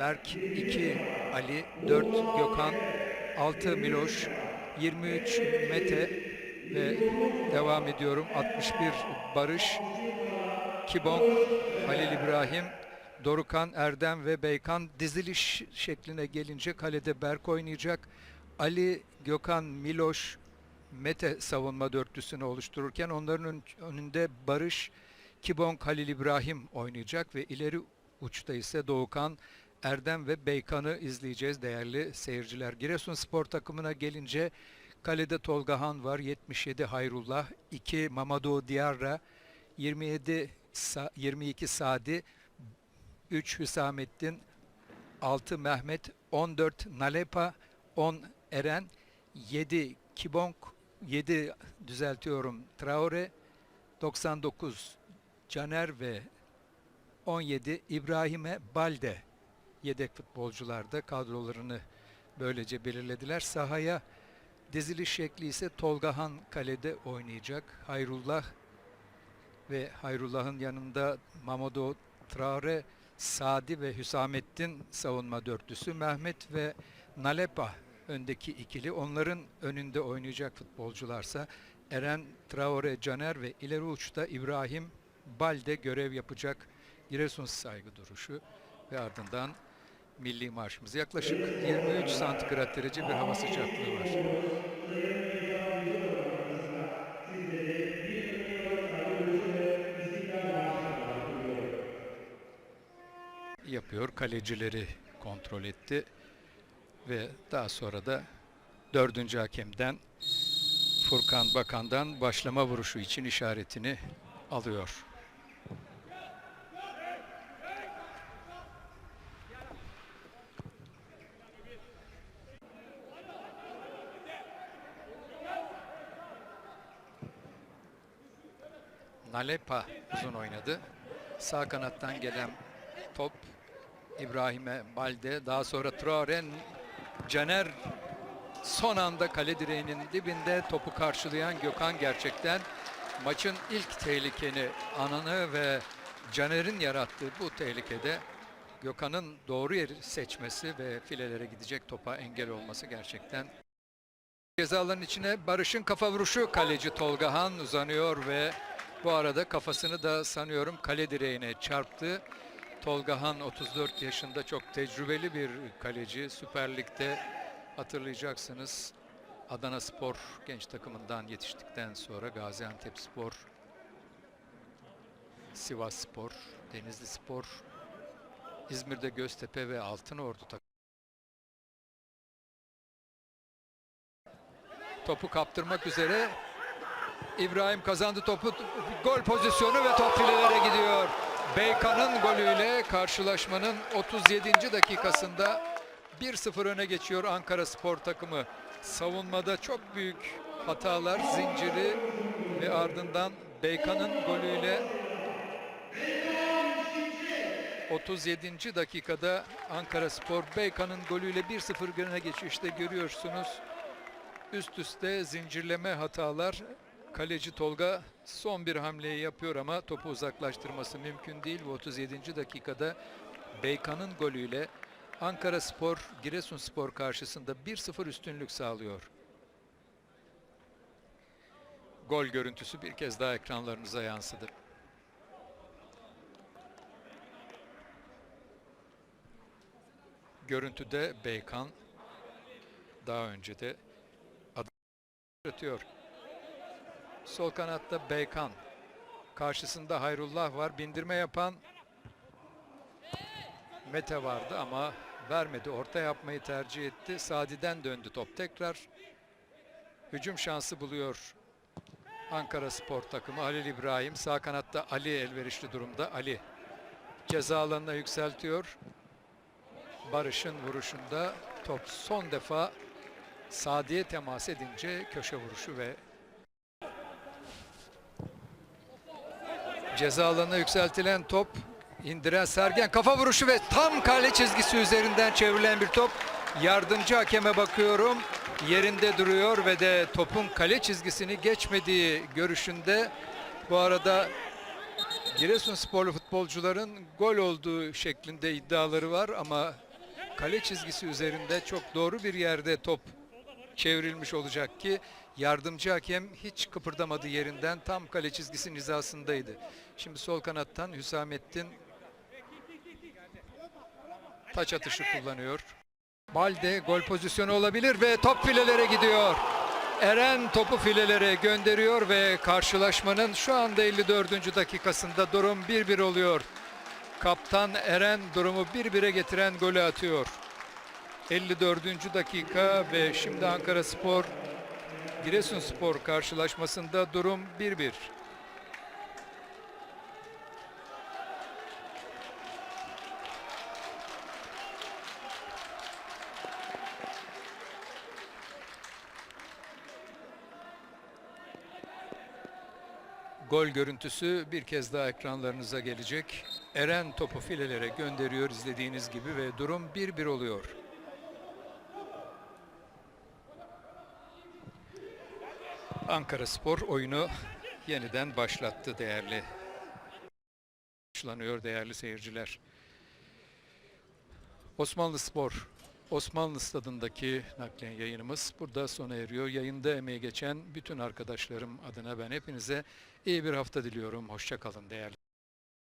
Berk 2 Ali 4 Gökhan 6 Miloş 23 Mete ve devam ediyorum 61 Barış Kibon Halil İbrahim Dorukan Erdem ve Beykan diziliş şekline gelince kalede Berk oynayacak. Ali Gökhan Miloş Mete savunma dörtlüsünü oluştururken onların ön- önünde Barış Kibon Halil İbrahim oynayacak ve ileri uçta ise Doğukan Erdem ve Beykan'ı izleyeceğiz değerli seyirciler. Giresun spor takımına gelince kalede Tolga Han var, 77 Hayrullah, 2 Mamadou Diarra, 27 Sa- 22 Sadi, 3 Hüsamettin, 6 Mehmet, 14 Nalepa, 10 Eren, 7 Kibonk, 7 düzeltiyorum Traore, 99 Caner ve 17 İbrahim'e Balde yedek futbolcular da kadrolarını böylece belirlediler. Sahaya diziliş şekli ise Tolgahan kalede oynayacak. Hayrullah ve Hayrullah'ın yanında Mamadou Traore, Sadi ve Hüsamettin savunma dörtlüsü. Mehmet ve Nalepa öndeki ikili. Onların önünde oynayacak futbolcularsa Eren Traore Caner ve ileri uçta İbrahim Balde görev yapacak Giresun saygı duruşu ve ardından milli marşımız. Yaklaşık 23 santigrat derece bir hava sıcaklığı var. Yapıyor. Kalecileri kontrol etti ve daha sonra da dördüncü hakemden Furkan Bakan'dan başlama vuruşu için işaretini alıyor. Nalepa uzun oynadı. Sağ kanattan gelen top İbrahim'e Balde. Daha sonra Traore'n Caner son anda kale direğinin dibinde topu karşılayan Gökhan gerçekten maçın ilk tehlikeni ananı ve Caner'in yarattığı bu tehlikede Gökhan'ın doğru yeri seçmesi ve filelere gidecek topa engel olması gerçekten Ceza alanının içine Barış'ın kafa vuruşu kaleci Tolga Han uzanıyor ve bu arada kafasını da sanıyorum kale direğine çarptı. Tolga Han 34 yaşında çok tecrübeli bir kaleci. Süper Lig'de hatırlayacaksınız Adana Spor genç takımından yetiştikten sonra Gaziantep Spor, Sivas Spor, Denizli Spor, İzmir'de Göztepe ve Altınordu takımı. Topu kaptırmak üzere İbrahim kazandı topu. Gol pozisyonu ve top filelere gidiyor. Beykan'ın golüyle karşılaşmanın 37. dakikasında 1-0 öne geçiyor Ankara Spor takımı. Savunmada çok büyük hatalar zinciri ve ardından Beykan'ın golüyle 37. dakikada Ankara Spor Beykan'ın golüyle 1-0 öne geçiyor. İşte görüyorsunuz üst üste zincirleme hatalar. Kaleci Tolga son bir hamleyi yapıyor ama topu uzaklaştırması mümkün değil. Ve 37. dakikada Beykan'ın golüyle Ankara Spor, Giresun Spor karşısında 1-0 üstünlük sağlıyor. Gol görüntüsü bir kez daha ekranlarınıza yansıdı. Görüntüde Beykan daha önce de atıyor. Sol kanatta Beykan. Karşısında Hayrullah var. Bindirme yapan Mete vardı ama vermedi. Orta yapmayı tercih etti. Sadi'den döndü top tekrar. Hücum şansı buluyor Ankara Spor takımı. Halil İbrahim sağ kanatta Ali elverişli durumda. Ali ceza alanına yükseltiyor. Barış'ın vuruşunda top son defa Sadi'ye temas edince köşe vuruşu ve ceza alanına yükseltilen top indiren Sergen kafa vuruşu ve tam kale çizgisi üzerinden çevrilen bir top. Yardımcı hakeme bakıyorum. Yerinde duruyor ve de topun kale çizgisini geçmediği görüşünde. Bu arada Giresun sporlu futbolcuların gol olduğu şeklinde iddiaları var ama kale çizgisi üzerinde çok doğru bir yerde top çevrilmiş olacak ki yardımcı hakem hiç kıpırdamadı yerinden tam kale çizgisi hizasındaydı. Şimdi sol kanattan Hüsamettin taç atışı kullanıyor. Balde gol pozisyonu olabilir ve top filelere gidiyor. Eren topu filelere gönderiyor ve karşılaşmanın şu anda 54. dakikasında durum 1-1 oluyor. Kaptan Eren durumu 1-1'e getiren golü atıyor. 54. dakika ve şimdi Ankara Spor Giresunspor karşılaşmasında durum 1-1. Gol görüntüsü bir kez daha ekranlarınıza gelecek. Eren topu filelere gönderiyor izlediğiniz gibi ve durum 1-1 oluyor. Ankara Spor oyunu yeniden başlattı değerli. Başlanıyor değerli seyirciler. Osmanlı Spor, Osmanlı Stadındaki naklen yayınımız burada sona eriyor. Yayında emeği geçen bütün arkadaşlarım adına ben hepinize iyi bir hafta diliyorum. Hoşça kalın değerli.